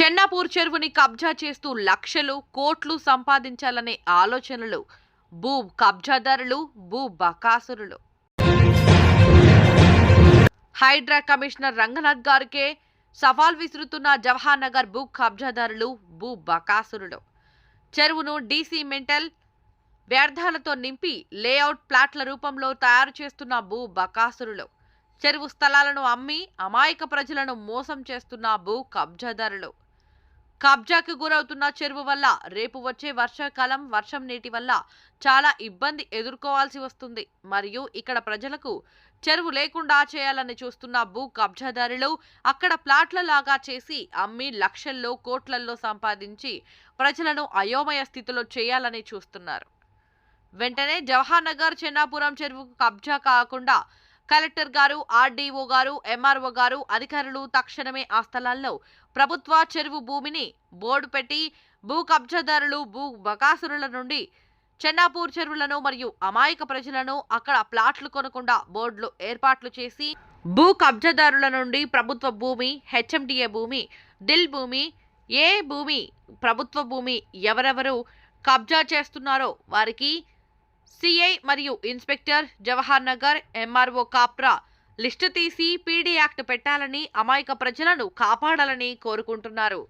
చెన్నాపూర్ చెరువుని కబ్జా చేస్తూ లక్షలు కోట్లు సంపాదించాలనే ఆలోచనలు భూ కబ్జాదారులు భూ బకాసురులు. హైడ్రా కమిషనర్ రంగనాథ్ గారికే సవాల్ విసురుతున్న జవహర్ నగర్ భూ కబ్జాదారులు భూ బకాసురులు. చెరువును డీసీ మెంటల్ వ్యర్థాలతో నింపి లేఅవుట్ ప్లాట్ల రూపంలో తయారు చేస్తున్న భూ బకాసురులు. చెరువు స్థలాలను అమ్మి అమాయక ప్రజలను మోసం చేస్తున్న భూ కబ్జాదారులు. కబ్జాకు గురవుతున్న చెరువు వల్ల రేపు వచ్చే వర్షాకాలం వర్షం నీటి వల్ల చాలా ఇబ్బంది ఎదుర్కోవాల్సి వస్తుంది. మరియు ఇక్కడ ప్రజలకు చెరువు లేకుండా చేయాలని చూస్తున్న భూ కబ్జాదారులు అక్కడ ప్లాట్ల లాగా చేసి అమ్మి లక్షల్లో కోట్లల్లో సంపాదించి ప్రజలను అయోమయ స్థితిలో చేయాలని చూస్తున్నారు. వెంటనే జవహర్ నగర్ చెన్నాపురం చెరువుకు కబ్జా కాకుండా కలెక్టర్ గారు ఆర్డీఓ గారు ఎంఆర్ఓ గారు అధికారులు తక్షణమే ఆ స్థలాల్లో ప్రభుత్వ చెరువు భూమిని బోర్డు పెట్టి భూ కబ్జాదారులు భూ బకాసురుల నుండి చెన్నాపూర్ చెరువులను మరియు అమాయక ప్రజలను అక్కడ ప్లాట్లు కొనకుండా బోర్డులు ఏర్పాట్లు చేసి భూ కబ్జాదారుల నుండి ప్రభుత్వ భూమి హెచ్ఎండిఏ భూమి దిల్ భూమి ఏ భూమి ప్రభుత్వ భూమి ఎవరెవరు కబ్జా చేస్తున్నారో వారికి సిఐ మరియు inspector Jawahar Nagar MRO Kapra list తీసి పీడీ యాక్ట్ పెట్టాలని అమాయక ప్రజలను కాపాడాలని కోరుకుంటున్నారు.